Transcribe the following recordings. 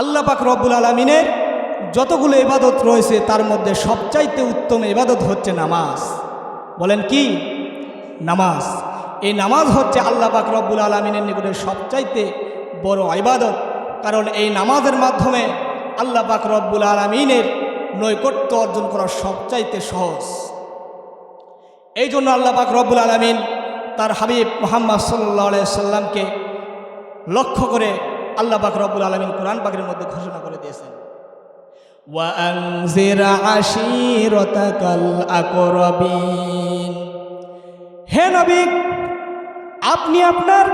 আল্লাহ পাক রব্বুল আলমিনের যতগুলো ইবাদত রয়েছে, তার মধ্যে সবচাইতে উত্তম ইবাদত হচ্ছে নামাজ। বলেন কি? নামাজ। এই নামাজ হচ্ছে আল্লাহ পাক রব্বুল আলমিনের নিকটে সবচাইতে বড় ইবাদত। কারণ এই নামাজের মাধ্যমে আল্লাহ পাক রব্বুল আলমিনের নৈকট্য অর্জন করা সবচাইতে সহজ। এই জন্য আল্লাহ পাক রব্বুল আলমিন তার হাবিব মোহাম্মদ সাল্লাহ সাল্লামকে লক্ষ্য করে আল্লাহ পাক রব্বুল আলমিন কোরআন পাকের মধ্যে ঘোষণা করে দিয়েছেন। হে নবী আপনি আপনার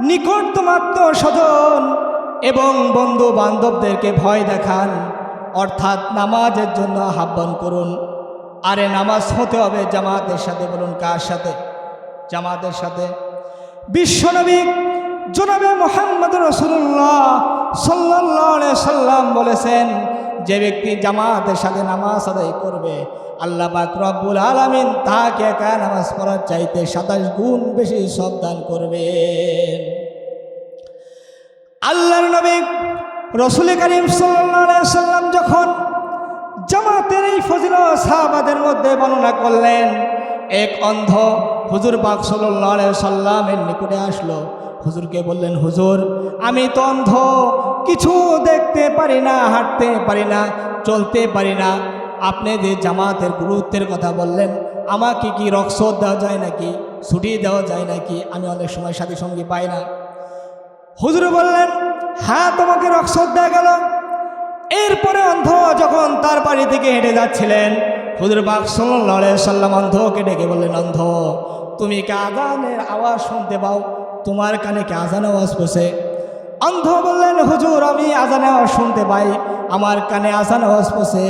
নিকটতম স্বজন এবং বন্ধু বান্ধবদেরকে ভয় দেখান অর্থাৎ নামাজের জন্য আহ্বান করুন। আরে নামাজ হতে হবে জামাতের সাথে বলুন কার সাথে? জামাতের সাথে। বিশ্বনবী জনাবে মোহাম্মদ রসুল্লাহ সাল্লাহ সাল্লাম বলেছেন, যে ব্যক্তি জামাতের সাথে নামাজ আদায় করবে, আল্লাহ পাক রব্বুল আলমিন তাকে একা নামাজ পড়ার চাইতে সাতাশ গুণ বেশি সবদান করবেন। আল্লাহর নবী রসুল করিম সাল্লাম যখন জামাতের এই ফজিল সাহাবাদের মধ্যে বর্ণনা করলেন, এক অন্ধ হুজুর পাক সাল্লাহ সাল্লামের নিকটে আসলো। হুজুরকে বললেন, হুজুর, আমি তো অন্ধ, কিছু দেখতে পারি না, হাঁটতে পারি না, চলতে পারি না। আপনি যে জামাতের গুরুত্বের কথা বললেন, আমাকে কি রক্সদ দেওয়া যায় নাকি? ছুটি দেওয়া যায় নাকি? আমি অনেক সময় সাথী সঙ্গী পাই না। হুজুর বললেন হ্যাঁ তোমাকে রক্সদ দেওয়া গেল। এরপরে অন্ধ যখন তার বাড়ি থেকে হেঁটে যাচ্ছিলেন, হুজুর বাক সাল্লাম অন্ধকে ডেকে বললেন, অন্ধ, তুমি কি আওয়াজ শুনতে পাও? তোমার কানে কি আজান আওয়াজ বসে? অন্ধ বললেন, হুজুর, আমি আজান আওয়াজ শুনতে পাই। আমার কানে আজান আওয়াজ বসে।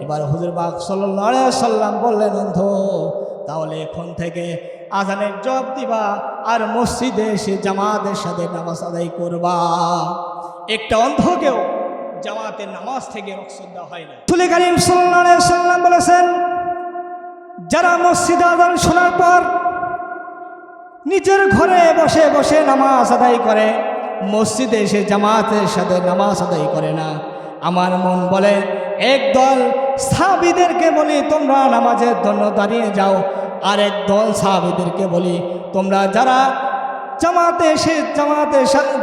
এবার হুজুর সাল্লাহ সাল্লাম বললেন, অন্ধ, তাহলে এখন থেকে আজানের জব দিবা আর মসজিদে এসে জামাতের সাথে নামাজ আদায় করবা। একটা অন্ধকেও জামাতের নামাজ থেকে রক্সদ দেওয়া হয় না। সাল্লাম বলেছেন, যারা মসজিদে আজান শোনার পর নিজের ঘরে বসে বসে নামাজ আদায় করে। মসজিদে এসে জামাতের সাথে নামাজ আদায় করে না। আমার মন বলে একদল সাহাবিদেরকে বলি, তোমরা নামাজের জন্য দাঁড়িয়ে যাও। আর একদল সাহাবিদেরকে বলি, তোমরা যারা জামাতে এসে, জামাতে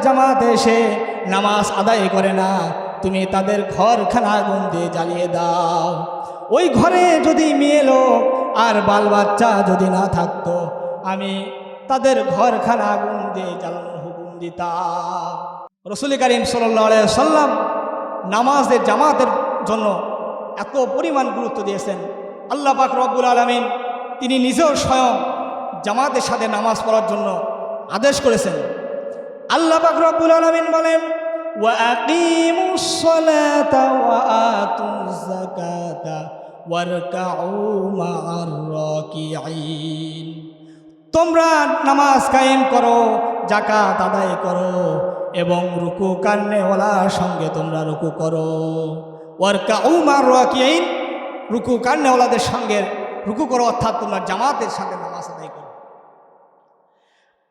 জামাতে এসে নামাজ আদায় করে না, তুমি তাদের ঘরখানা আগুন দিয়ে জ্বালিয়ে দাও। ওই ঘরে যদি মেয়ে লোক আর বাল বাচ্চা যদি না থাকতো, আমি তাদের ঘরখানা আগুন দিয়ে জ্বালানোর হুকুম দিতা রসুল করিম সাল্লাম নামাজের জামাতের জন্য এত পরিমাণ গুরুত্ব দিয়েছেন। আল্লাহ পাক রব্বুল আলমিন তিনি নিজেও স্বয়ং জামাতের সাথে নামাজ পড়ার জন্য আদেশ করেছেন। আল্লাহ পাক রব্বুল আলমিন বলেন, ওয়া তোমরা নামাজ কায়েম করো জাকাত আদায় করো এবং রুকু কান্নেওয়ালার সঙ্গে তোমরা রুকু করো। ওয়ারকা উমার রাকিয়াইন রুকু কান্নেওয়ালাদের সঙ্গে রুকু করো, অর্থাৎ তোমরা জামাতের সাথে নামাজ আদায় করো।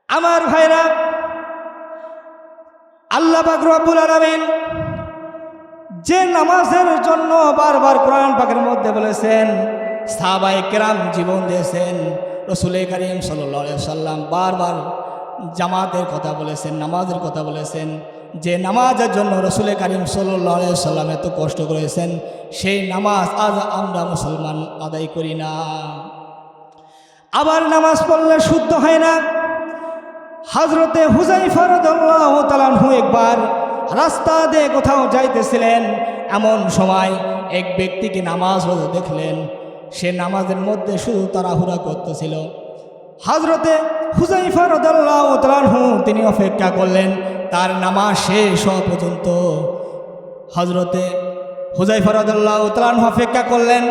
আমার ভাইরা, আল্লাহ পাক রব্বুল আলামিন যে নামাজের জন্য বারবার কোরআন পাকের মধ্যে বলেছেন সাহাবাই কেরাম জীবন দিয়েছেন। রসুল করিম সাল্লা সাল্লাম বারবার জামাতের কথা বলেছেন, নামাজের কথা বলেছেন, যে নামাজের জন্য রসুল করিম সাল্লা সাল্লাম এত কষ্ট করেছেন, সেই নামাজ আজ আমরা মুসলমান আদায় করি না। আবার নামাজ পড়লে শুদ্ধ হয় না। হজরতে হুজাইফার তালানহু একবার রাস্তা দিয়ে কোথাও যাইতেছিলেন, এমন সময় এক ব্যক্তিকে নামাজ দেখলেন সে নামাজের মধ্যে শুধু তাড়াহুড়া করতেছিল। হজরতে হুজাইফার তালানহু তিনি অপেক্ষা করলেন, তার নামাজ শেষ হওয়া পর্যন্ত। হজরতে হুজাইফার তালানহু অপেক্ষা করলেন,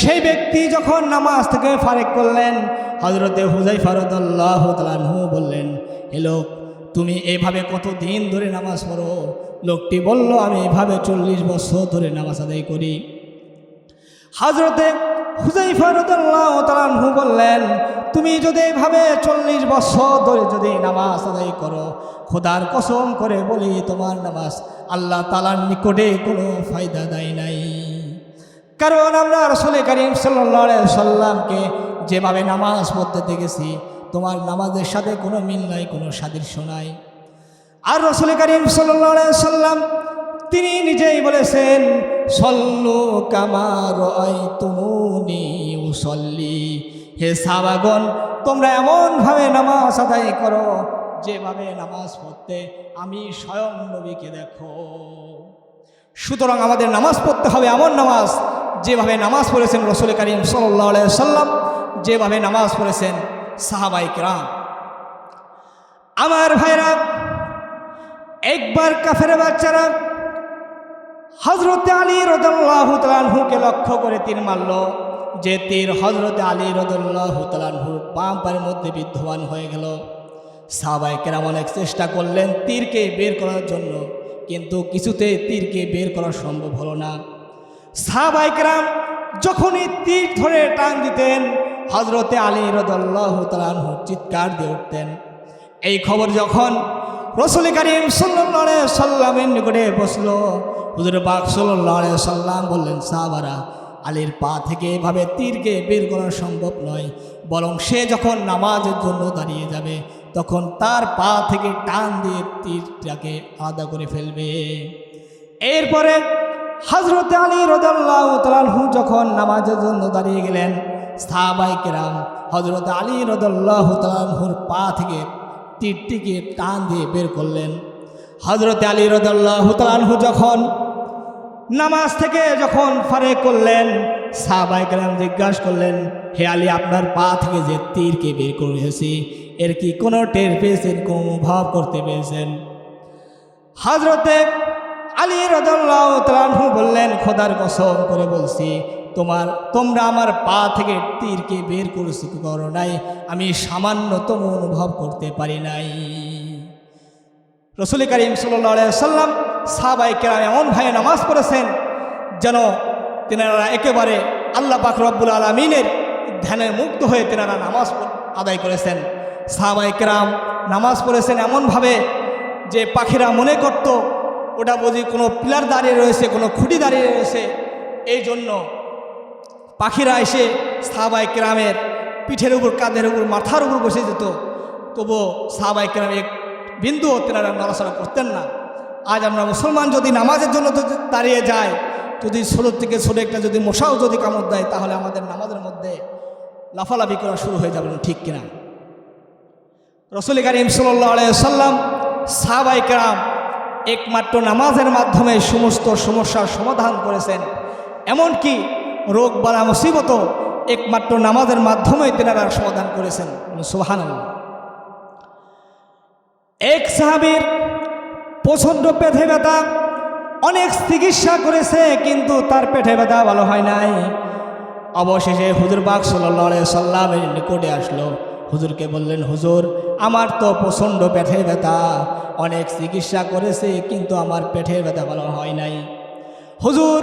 সেই ব্যক্তি যখন নামাজ থেকে ফারেক করলেন হজরতে হুজাইফারদাল্লাহ তালানহু বললেন, হে লোক, তুমি এভাবে কত দিন ধরে নামাজ পড়ো? লোকটি বলল, আমি এভাবে চল্লিশ বছর ধরে নামাজ আদায় করি। হজরতে তালানহু বললেন, তুমি যদি এভাবে চল্লিশ বছর ধরে যদি নামাজ আদায় করো, খোদার কসম করে বলি তোমার নামাজ আল্লাহ তালার নিকটে কোনো ফায়দা দেয় নাই। কারণ আমরা রসুল করিম সাল্লা সাল্লামকে যেভাবে নামাজ পড়তে দেখেছি, তোমার নামাজের সাথে কোনো মিল নাই, কোনো সাদৃশ্য নাই। আর রসুল করিম সাল্লা সাল্লাম তিনি নিজেই বলেছেন সল্লু কামার তুমুনি উসল্লি। হে সাবাগন তোমরা এমনভাবে নামাজ আদায় করো, যেভাবে নামাজ পড়তে আমি স্বয়ং নবীকে দেখো। সুতরাং আমাদের নামাজ পড়তে হবে এমন নামাজ, যেভাবে নামাজ পড়েছেন রসুল করিম সাল্লাহ সাল্লাম যেভাবে নামাজ পড়েছেন সাহাবাই রাম আমার ভাইরা, একবার কাফের বাচ্চারা হজরতে আলী রদুল্লাহ তালানহুকে লক্ষ্য করে তীর মারল, যে তীর হজরতে আলী রদুল্লাহ তালানহুর বাম পায়ের মধ্যে বিদ্যমান হয়ে গেল। সাহাবাই কেরাম অনেক চেষ্টা করলেন তীরকে বের করার জন্য, কিন্তু কিছুতে তীরকে বের করা সম্ভব হলো না। সাহাবাই কেরাম যখনই তীর ধরে টান দিতেন হজরতে আলী রদুল্লাহ তালানহু চিৎকার দিয়ে উঠতেন। এই খবর যখন রসুল করিম সাল্লাহ সাল্লামের নিকটে বসল। হুজুর বাক সাল্লাহ সাল্লাম বললেন, সাহাবারা, আলীর পা থেকে এভাবে তীরকে বের করা সম্ভব নয়। বরং সে যখন নামাজের জন্য দাঁড়িয়ে যাবে, তখন তার পা থেকে টান দিয়ে তীরটাকে আলাদা করে ফেলবে। এরপরে হজরত আলী রদাল্লাহ তালাহু যখন নামাজের জন্য দাঁড়িয়ে গেলেন সাহাবাই কেরাম হজরত আলী রদাল্লাহ তালাহুর পা থেকে তীরটিকে টান দিয়ে বের করলেন। হজরত আলী রদাল্লাহ যখন নামাজ থেকে যখন ফারে করলেন সাহাবাই কেরাম জিজ্ঞাসা করলেন, হে আলী, আপনার পা থেকে যে তীরকে বের করেছি এর কি কোনো টের পেয়েছেন, কোনো অনুভব করতে পেরেছেন? হজরতে আলী রদুল্লাহ তালাহু বললেন, খোদার কসম করে বলছি তোমার, তোমরা আমার পা থেকে তীরকে বের করেছি করো নাই। আমি সামান্যতম অনুভব করতে পারি নাই। রসুল করিম সাল্লা সাল্লাম সাহাবাই কেরাম এমন ভাই নামাজ পড়েছেন যেন তেনারা একেবারে আল্লাহ পাক রব্বুল আলমিনের ধ্যানে মুক্ত হয়ে তেনারা নামাজ আদায় করেছেন। সাহাবাই কেরাম নামাজ পড়েছেন এমনভাবে যে পাখিরা মনে করত, ওটা বুঝি কোনো পিলার দাঁড়িয়ে রয়েছে, কোনো খুঁটি দাঁড়িয়ে রয়েছে। এই জন্য পাখিরা এসে সাহাবাই কেরামের পিঠের উপর, কাঁধের উপর, মাথার উপর বসে যেত। তবুও সাহাবাই কেরাম এক বিন্দুও তেনারা নড়াচড়া করতেন না। আজ আমরা মুসলমান যদি নামাজের জন্য দাঁড়িয়ে যায় যদি ছোটোর থেকে ছোটো একটা যদি মশাও যদি কামড় দেয়, তাহলে আমাদের নামাজের মধ্যে লাফালাফি করা শুরু হয়ে যাবে ঠিক কিনা? রসুল করিম সাল্লাম সাহাবাই কেরাম একমাত্র নামাজের মাধ্যমে সমস্ত সমস্যার সমাধান করেছেন। এমনকি রোগ বালা মুসিবত একমাত্র নামাজের মাধ্যমে তেনারা সমাধান করেছেন। সোহান এক সাহাবির প্রচণ্ড পেটে ব্যথা, অনেক চিকিৎসা করেছে, কিন্তু তার পেটে ব্যথা ভালো হয় নাই। অবশেষে হুজুর বাগ সাল্লা সাল্লামের নিকটে আসলো। হুজুরকে বললেন, হুজুর, আমার তো প্রচণ্ড পেটের ব্যথা, অনেক চিকিৎসা করেছে, কিন্তু আমার পেটের ব্যথা ভালো হয় নাই। হুজুর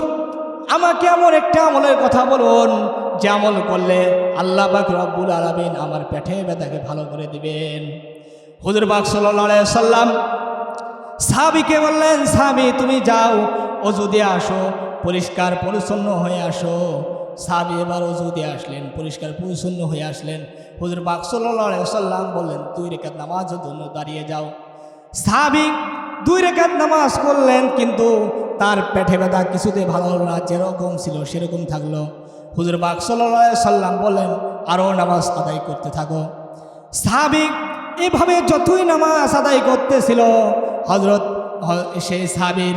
আমাকে এমন একটা আমলের কথা বলুন যে আমল করলে আল্লাহ বাক রব্বুল আলমিন আমার পেটে ব্যথাকে ভালো করে দিবেন। হুজুর বাক সাল্লা সাল্লাম সাবিকে বললেন, সাহাবি, তুমি যাও, অজু দিয়ে আসো, পরিষ্কার পরিচ্ছন্ন হয়ে আসো। সাবি এবার অজু দিয়ে আসলেন, পরিষ্কার পরিচ্ছন্ন হয়ে আসলেন। হুজুর বাক সাল্লাহ সাল্লাম বললেন, দুই রেখাত নামাজের জন্য দাঁড়িয়ে যাও। সাহাবি দুই রেখাত নামাজ করলেন কিন্তু তার পেটে ব্যথা কিছুতে ভালো হলো না, যেরকম ছিল সেরকম থাকল। হুজুর বাক সাল্লাহ সাল্লাম বললেন আরও নামাজ আদায় করতে থাকো। সাহাবিক এভাবে যতই নামাজ আদায় করতেছিল হজরত সেই সাহাবির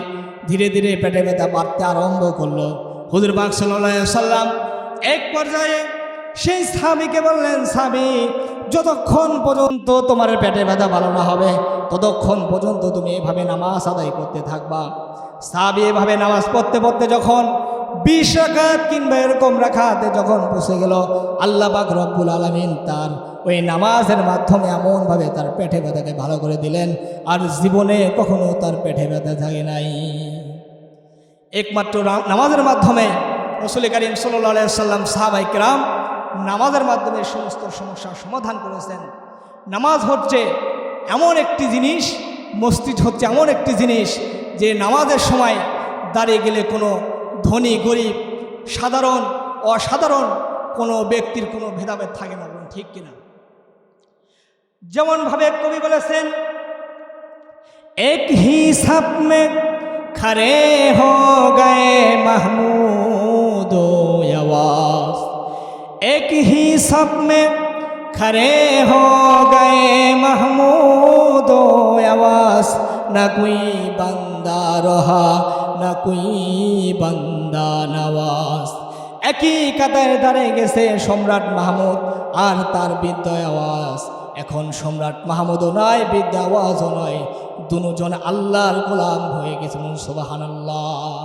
ধীরে ধীরে পেটে ব্যথা বাড়তে আরম্ভ করল। হুজুর বাক সাল্লাহ সাল্লাম এক পর্যায়ে সেই স্বামীকে বললেন, সাহাবি, যতক্ষণ পর্যন্ত তোমার পেটে ব্যথা ভালো না হবে, ততক্ষণ পর্যন্ত তুমি এভাবে নামাজ আদায় করতে থাকবা। সাহাবি এভাবে নামাজ পড়তে পড়তে যখন বিশ রাখাত কিংবা এরকম রাখাতে যখন পৌঁছে গেল, আল্লাহ বাক রব্বুল আলমিন তার ওই নামাজের মাধ্যমে এমনভাবে তার পেটে ব্যথাকে ভালো করে দিলেন আর জীবনে কখনো তার পেটে ব্যথা থাকে নাই। একমাত্র নামাজের মাধ্যমে রসুল করিম সাল্লা সাল্লাম সাহাবাই কেরাম নামাজের মাধ্যমে সমস্ত সমস্যার সমাধান করেছেন। নামাজ হচ্ছে এমন একটি জিনিস, মসজিদ হচ্ছে এমন একটি জিনিস যে নামাজের সময় দাঁড়িয়ে গেলে কোনো ধনী, গরিব, সাধারণ, অসাধারণ কোনো ব্যক্তির কোনো ভেদাভেদ থাকে না, বলুন ঠিক কিনা? যেমনভাবে কবি বলেছেন, এক হিসাব মে খরে হো গে মাহমুদ আওয়াজ। এক হিসাব মে খরে হো গে মাহমুদ আওয়াজ। না কুই বান্দা রহা, না কুই বান্দা নওয়াজ। একই কাতারে দাঁড়িয়ে গেছে সম্রাট মাহমুদ আর তার বিদ্যা আওয়াজ। এখন সম্রাট মাহমুদও নয় বিদ্যা আওয়াজও নয়। দুজন আল্লাহর গোলাম হয়ে গেছে মুসবাহান আল্লাহ